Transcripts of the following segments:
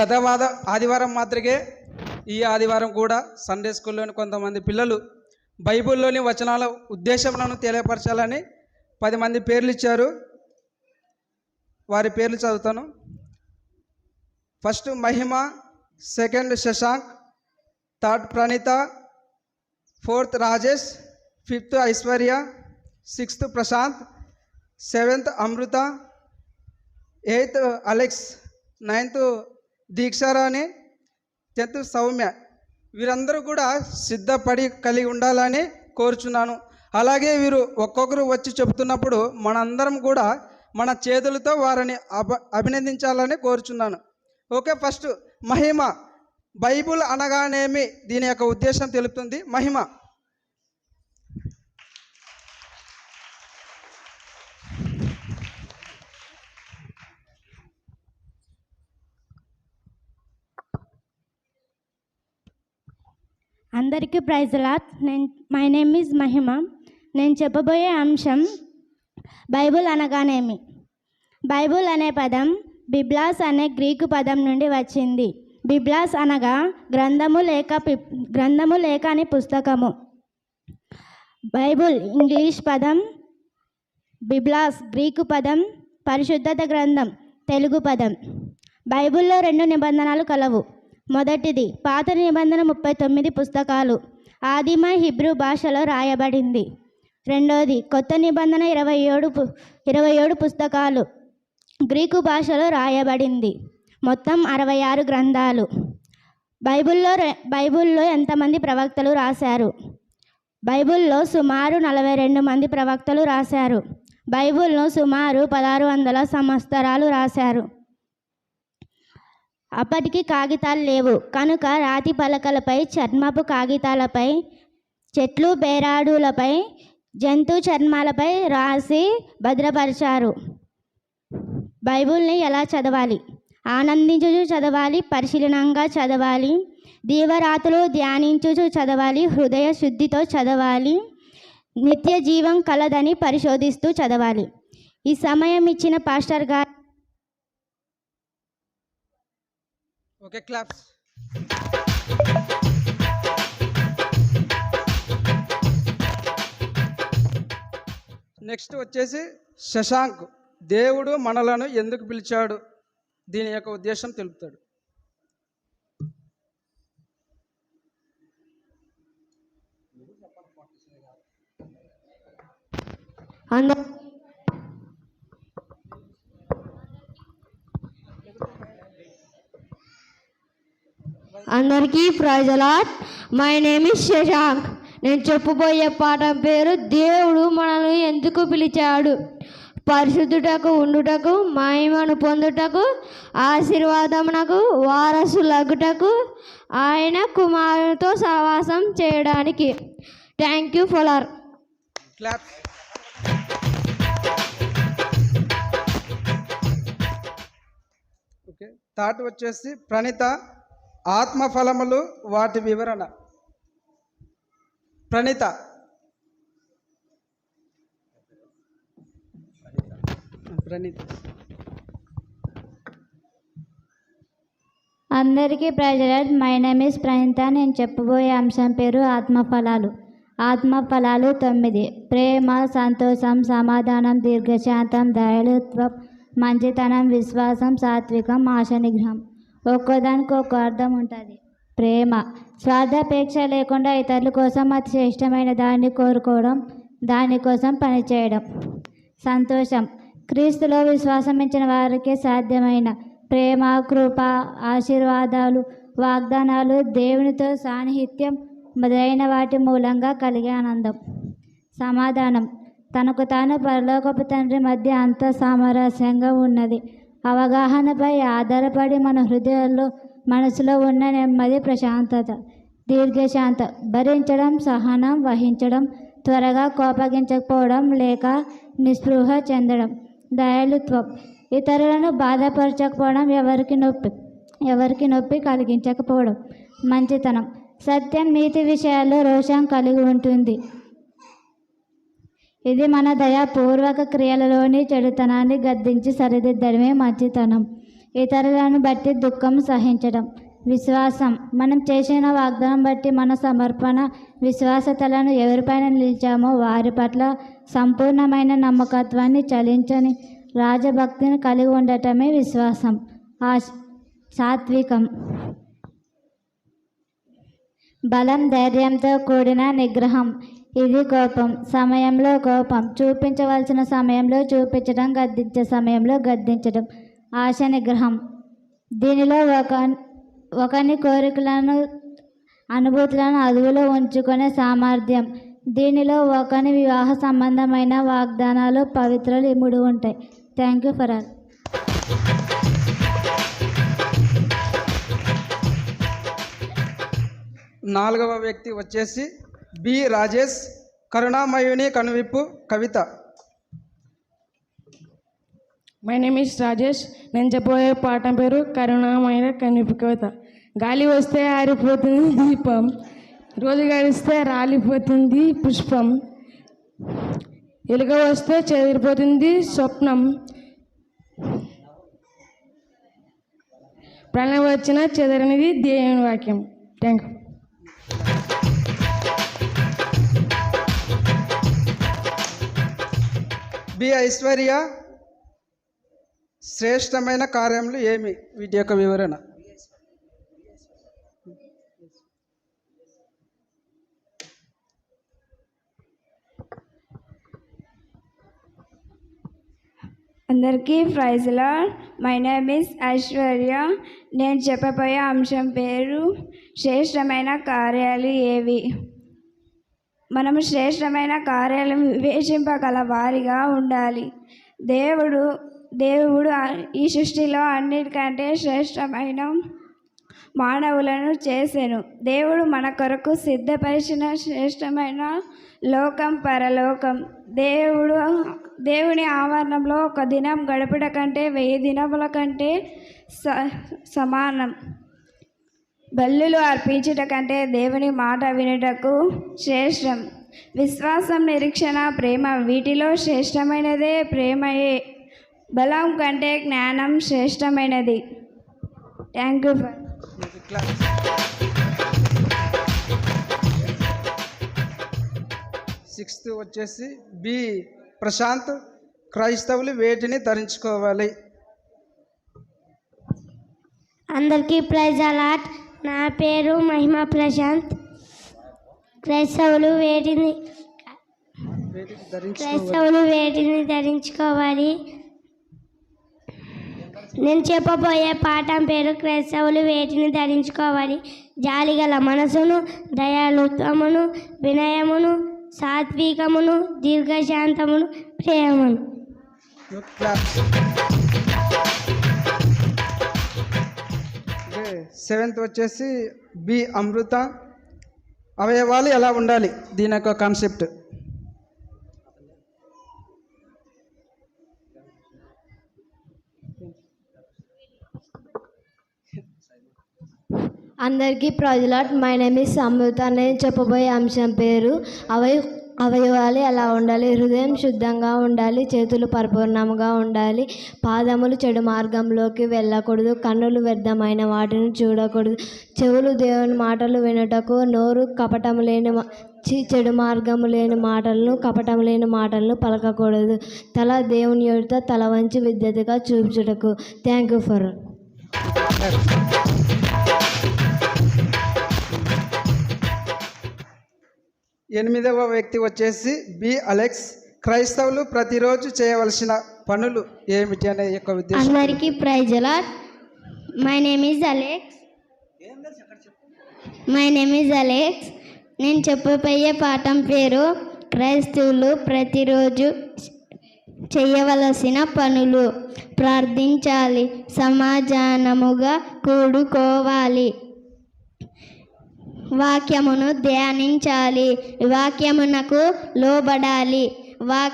గత వాద ఆదివారం మాత్రమే ఈ ఆదివారం కూడా సండే స్కూల్లోని కొంతమంది పిల్లలు బైబిల్లోని వచనాల ఉద్దేశములను తెలియపరచాలని పది మంది పేర్లు ఇచ్చారు. వారి పేర్లు చదువుతాను. First Mahima second Shashank third Praneetha fourth Rajesh fifth Aishwarya sixth Prashanth seventh Amrutha eighth Alex ninth Deeksharani tenth Soumya. వీరందరూ కూడా సిద్ధపడి కలిగి ఉండాలని కోరుచున్నాను. అలాగే వీరు ఒక్కొక్కరు వచ్చి చెబుతున్నప్పుడు మనందరం కూడా మన చేతులతో వారిని అభ అభినందించాలని కోరుచున్నాను. ఓకే ఫస్ట్ మహిమ. బైబుల్ అనగానేమి? దీని యొక్క ఉద్దేశం తెలుపుతుంది. మహిమ. అందరికీ ప్రైజ్ లాట్ నేను మై నేమ్ ఈజ్ మహిమ. నేను చెప్పబోయే అంశం బైబుల్ అనగానేమి? బైబుల్ అనే పదం బిబ్లాస్ అనే గ్రీకు పదం నుండి వచ్చింది. బిబ్లాస్ అనగా గ్రంథము లేక పి- గ్రంథము లేక అని పుస్తకము. బైబుల్ ఇంగ్లీష్ పదం బిబ్లాస్ గ్రీకు పదం పరిశుద్ధత గ్రంథం తెలుగు పదం. బైబిల్లో రెండు నిబంధనలు కలవు. మొదటిది పాత నిబంధన ముప్పై తొమ్మిది పుస్తకాలు. ఆదిమ హిబ్రూ భాషలో రాయబడింది. రెండోది కొత్త నిబంధన ఇరవై ఏడు పు- ఇరవై ఏడు పుస్తకాలు. గ్రీకు భాషలో రాయబడింది. మొత్తం అరవై ఆరు గ్రంథాలు. బైబిల్లో బైబిల్లో ఎంతమంది ప్రవక్తలు రాశారు? బైబిల్లో సుమారు నలభై రెండు మంది ప్రవక్తలు రాశారు. బైబిల్ను సుమారు పదహారు వందల సంవత్సరాలు రాశారు. అప్పటికి కాగితాలు లేవు. కనుక రాతి పలకలపై చర్మపు కాగితాలపై చెట్లు బేరాడులపై జంతు చర్మాలపై రాసి భద్రపరిచారు. బైబుల్ని ఎలా చదవాలి? ఆనందించుచు చదవాలి పరిశీలనంగా చదవాలి దీవరాతులు ధ్యానించుచు చదవాలి హృదయ శుద్ధితో చదవాలి నిత్య జీవం కలదని పరిశోధిస్తూ చదవాలి. ఈ సమయం ఇచ్చిన పాస్టర్ గారు ఓకే క్లాప్స్ నెక్స్ట్ వచ్చేసి శశాంక్. దేవుడు మనలను ఎందుకు పిలిచాడు? దీని యొక్క ఉద్దేశం తెలుపుతాడు. అందరూ అందరికీ praise the Lord. My name is Shashank. నేను చెప్పబోయే పాఠం పేరు దేవుడు మనల్ని ఎందుకు పిలిచాడు? పరిశుద్ధుటకు ఉండుటకు మహిమను పొందుటకు ఆశీర్వాదమునకు వారసులగుటకు ఆయన కుమారునితో సహవాసం చేయడానికి. Thank you for all. Claps okay వచ్చేసి ప్రణిత ఆత్మఫలములు వాటి వివరణ. ప్రణీత. ప్రణీత. అందరికీ ప్రజలు మై నేమ్ ఇస్ ప్రణీత. నేను చెప్పబోయే అంశం పేరు ఆత్మఫలాలు. ఆత్మఫలాలు తొమ్మిది. ప్రేమ సంతోషం సమాధానం దీర్ఘశాంతం దయాళుత్వం మంచితనం విశ్వాసం సాత్వికం ఆశ నిగ్రహం. ఒక్కోదానికి ఒక్కో అర్థం ఉంటుంది. ప్రేమ. స్వార్థాపేక్ష లేకుండా ఇతరుల కోసం అతి శ్రేష్టమైన దాన్ని కోరుకోవడం దానికోసం పనిచేయడం. సంతోషం. క్రీస్తులో విశ్వాసం ఇచ్చిన వారికి సాధ్యమైన ప్రేమ కృప ఆశీర్వాదాలు వాగ్దానాలు దేవునితో సాన్నిహిత్యం మొదలైన వాటి మూలంగా కలిగే ఆనందం. సమాధానం. తనకు తాను పరలోకపు తండ్రి మధ్య అంత సామరస్యంగా ఉన్నది. అవగాహనపై ఆధారపడి మన హృదయాల్లో మనసులో ఉన్న నెమ్మది ప్రశాంతత దీర్ఘశాంత భరించడం సహనం వహించడం త్వరగా కోపగించకపోవడం లేక నిస్పృహ చెందడం దయాళుత్వం ఇతరులను బాధపరచకపోవడం ఎవరికి నొప్పి ఎవరికి నొప్పి కలిగించకపోవడం మంచితనం సత్యం నీతి విషయాల్లో రోషం కలిగి ఉంటుంది. ఇది మన దయాపూర్వక క్రియలలోని చెడుతనాన్ని గద్దించి సరిదిద్దడమే మంచితనం. ఇతరులను బట్టి దుఃఖం సహించడం. విశ్వాసం. మనం చేసిన వాగ్దానం బట్టి మన సమర్పణ విశ్వాసతలను ఎవరిపైన నిలిచామో వారి పట్ల సంపూర్ణమైన నమ్మకత్వాన్ని చలించని రాజభక్తిని కలిగి ఉండటమే విశ్వాసం. ఆ సాత్వికం. బలం ధైర్యంతో కూడిన నిగ్రహం. ఇది కోపం. సమయంలో కోపం. చూపించవలసిన సమయంలో చూపించడం గద్దించే సమయంలో గద్దించడం. ఆశ నిగ్రహం. దీనిలో ఒక ఒకని కోరికలను అనుభూతులను అదువులో ఉంచుకునే సామర్థ్యం. దీనిలో ఒకని వివాహ సంబంధమైన వాగ్దానాలు పవిత్రలు ఇముడు ఉంటాయి. Thank you for all. నాలుగవ వ్యక్తి వచ్చేసి బి. రాజేష్ కరుణామయుని కనువిప్పు కవిత. మై నేమ్ ఇస్ రాజేష్ నేను చెప్పబోయే పాఠం పేరు కరుణామైన కనువిప్పు కవిత. గాలి వస్తే ఆరిపోతుంది దీపం. రోజు గడిస్తే రాలిపోతుంది పుష్పం. ఎలుక వస్తే చెదిరిపోతుంది స్వప్నం. ప్రాణం వచ్చిన చెదరనిది దేవుని వాక్యం. థ్యాంక్ యూ బి ఐశ్వర్య శ్రేష్టమైన కార్యములు ఏమి? వీటి యొక్క వివరణ. అందరికీ ప్రైజ్లా మై నేమ్ ఇస్ ఐశ్వర్య. నేను చెప్పబోయే అంశం పేరు శ్రేష్టమైన కార్యాలు ఏవి? మనము శ్రేష్టమైన కార్యాలు వివేచింపగల వారిగా ఉండాలి. దేవుడు దేవుడు ఈ సృష్టిలో అన్నిటికంటే శ్రేష్టమైన మానవులను చేసెను. దేవుడు మన కొరకు సిద్ధపరిచిన శ్రేష్టమైన లోకం పరలోకం. దేవుడు దేవుని ఆవరణంలో ఒక దినం గడపడ కంటే వెయ్యి దినముల కంటే స సమానం. బల్లులు అర్పించుట కంటే దేవుని మాట వినుటకు శ్రేష్టం. విశ్వాసం నిరీక్షణ ప్రేమ వీటిలో శ్రేష్టమైనదే ప్రేమయే. బలం కంటే జ్ఞానం శ్రేష్టమైనది. థ్యాంక్ యూ ఫర్ సిక్స్త్ వచ్చేసి బి ప్రశాంత్ క్రైస్తవులు వేటిని ధరించుకోవాలి. అందరికీ ప్రైజ్ అలాట్ నా పేరు మహిమ ప్రశాంత్. క్రైస్తవులు వేటిని క్రైస్తవులు వేటిని ధరించుకోవాలి. నేను చెప్పబోయే పాఠం పేరు క్రైస్తవులు వేటిని ధరించుకోవాలి. జాలిగల మనసును దయాలుత్వమును వినయమును సాత్వికమును దీర్ఘశాంతమును ప్రేమను. సెవెంత్ వచ్చేసి బి అమృత అవయవాలు ఎలా ఉండాలి? దీని యొక్క కాన్సెప్ట్ అందరికీ praise the Lord my name is Amrutha నేను చెప్పబోయే అంశం పేరు అవయ అవయవాలు ఎలా ఉండాలి. హృదయం శుద్ధంగా ఉండాలి. చేతులు పరిపూర్ణంగా ఉండాలి. పాదములు చెడు మార్గంలోకి వెళ్ళకూడదు. కన్నులు వ్యర్థమైన వాటిని చూడకూడదు. చెవులు దేవుని మాటలు వినుటకు నోరు కపటం లేని చి- చెడు మార్గము లేని మాటలను కపటం లేని మాటలను పలకకూడదు. తల దేవుని యొక్క తల వంచి విద్యతగా చూపించుటకు. థ్యాంక్ యూ ఫర్ ఎనిమిదవ వ్యక్తి వచ్చేసి బి అలెక్స్. క్రైస్తవులు ప్రతిరోజు చేయవలసిన పనులు ఏమిటి అనే యొక్క ఉద్దేశం. అందరికీ praise the Lord my name is Alex. My name is Alex. నేను చెప్పబోయే పాఠం పేరు క్రైస్తవులు ప్రతిరోజు చేయవలసిన పనులు. ప్రార్థించాలి. సమాధానముగా కూడుకోవాలి. వాక్యమును ధ్యానించాలి. వాక్యమునకు లోబడాలి. వాక్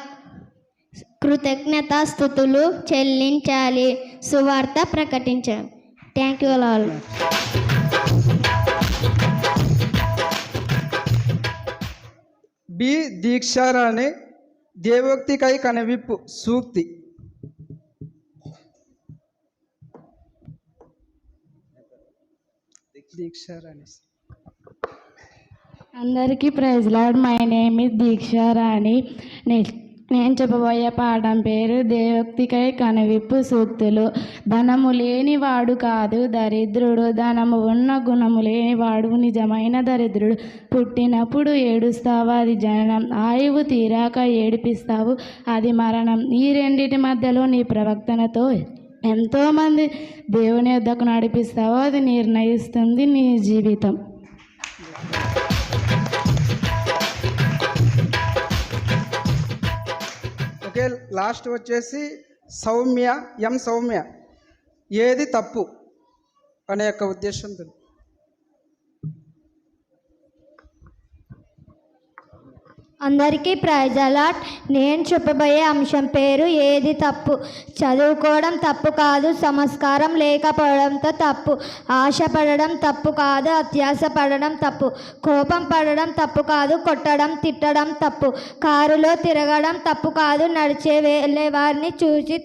కృతజ్ఞతాస్థుతులు చెల్లించాలి. సువార్త ప్రకటించాలి. Thank you all B Deeksharani దేవోక్తికై కనవిప్పు సూక్తి. దీక్ష రాణి అందరికీ praise Lord. My name is Deeksha Rani. నేను చెప్పబోయే పాఠం పేరు దేవోక్తికై కనువిప్పు సూక్తులు. ధనము లేనివాడు కాదు దరిద్రుడు. ధనము ఉన్న గుణము లేనివాడు నిజమైన దరిద్రుడు. పుట్టినప్పుడు ఏడుస్తావు అది జననం. ఆయువు తీరాక ఏడిపిస్తావు అది మరణం. ఈ రెండిటి మధ్యలో నీ ప్రవక్తనతో ఎంతోమంది దేవుని వద్దకు నడిపిస్తావో అది నిర్ణయిస్తుంది నీ జీవితం. ఓకే లాస్ట్ వచ్చేసి సౌమ్య ఎం సౌమ్య? ఏది తప్పు? అనే యొక్క ఉద్దేశంతో అందరికీ ప్రైజ్ అలాట్. నేను చెప్పబోయే అంశం పేరు ఏది తప్పు? చదువుకోవడం తప్పు కాదు సంస్కారం లేకపోవడంతో తప్పు. ఆశపడడం తప్పు కాదు అత్యాశ పడడం తప్పు. కోపం పడడం తప్పు కాదు కొట్టడం తిట్టడం తప్పు. కారులో తిరగడం తప్పు కాదు నడిచే వెళ్ళే వారిని చూసి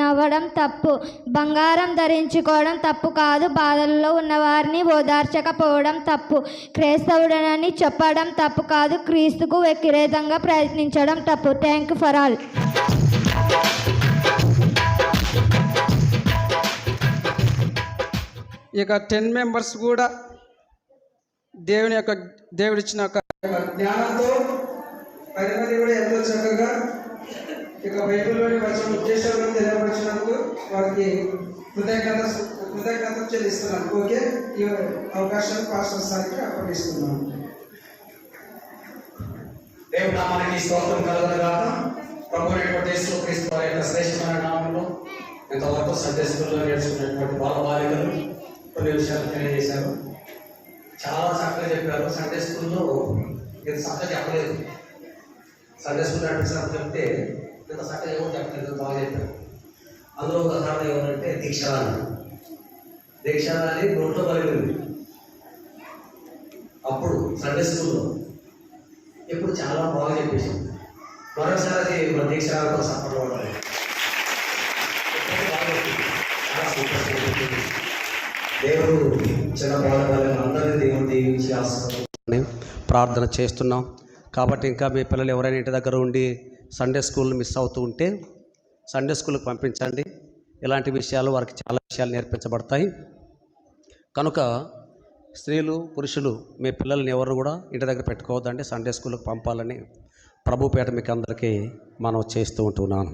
నవ్వడం తప్పు. బంగారం ధరించుకోవడం తప్పు కాదు బాధల్లో ఉన్నవారిని ఓదార్చకపోవడం తప్పు. క్రైస్తవుడనని చెప్పడం తప్పు కాదు క్రీస్తుకు విపరీతంగా ప్రయత్నించడం తప్పు. థ్యాంక్ యూ ఫర్ ఆల్ ఇక టెన్ మెంబర్స్ కూడా దేవుని యొక్క దేవుడిచ్చిన ఒక జ్ఞానంతో పది మంది కూడా ఎంతో చక్కగా ఇక బైబిల్లోని వచ్చిన ఉద్దేశాలను తెలియపరిచినందుకు వారికి కృతజ్ఞత కృతజ్ఞత చెల్లిస్తున్నాను. ఓకే ఈ అవకాశాన్ని పాస్టర్ సార్కి అప్పగిస్తున్నాను. దేవుడు నామానికి స్తోత్రం కలుగునగాక కాక ప్రభుత్వ క్రీస్తు వారి యొక్క శ్రేష్టమైన నామంలో ఇంతవరకు సందేశంలో నేర్చుకున్నటువంటి బాల బాలికలు కొన్ని విషయాలు తెలియజేశారు. చాలా చక్కగా చెప్పారు. సండే స్కూల్లో ఇంత చక్కగా చెప్పలేదు. సండే స్కూల్ నడిపించినప్పుడు చెప్తే ఇంత చక్కగా ఏమో చెప్పలేదు బాగా చెప్పారు. అందులో ఒక కారణం ఎవరంటే దీక్షారాణి దీక్షారాణి నోట్లో పలికింది అప్పుడు సండే స్కూల్లో ఇప్పుడు చాలా బాగా చెప్పేసాం మరోసారి మన దీక్షాలకు సపోర్ట్ అవ్వాలి చాలా దేవుడు చిన్న బాలకాలను అందరినీ దేవుడు దీవించి ఆశీర్వదించాలని ప్రార్థన చేస్తున్నాం. కాబట్టి ఇంకా మీ పిల్లలు ఎవరైనా ఇంటి దగ్గర ఉండి సండే స్కూల్ మిస్ అవుతూ ఉంటే సండే స్కూల్కి పంపించండి. ఇలాంటి విషయాలు వారికి చాలా విషయాలు నేర్పించబడతాయి. కనుక స్త్రీలు పురుషులు మీ పిల్లల్ని ఎవరు కూడా ఇంటి దగ్గర పెట్టుకోవద్దండి. సండే స్కూల్కి పంపాలని ప్రభుపేట మీకు అందరికీ మనం చేస్తూ ఉంటున్నాను.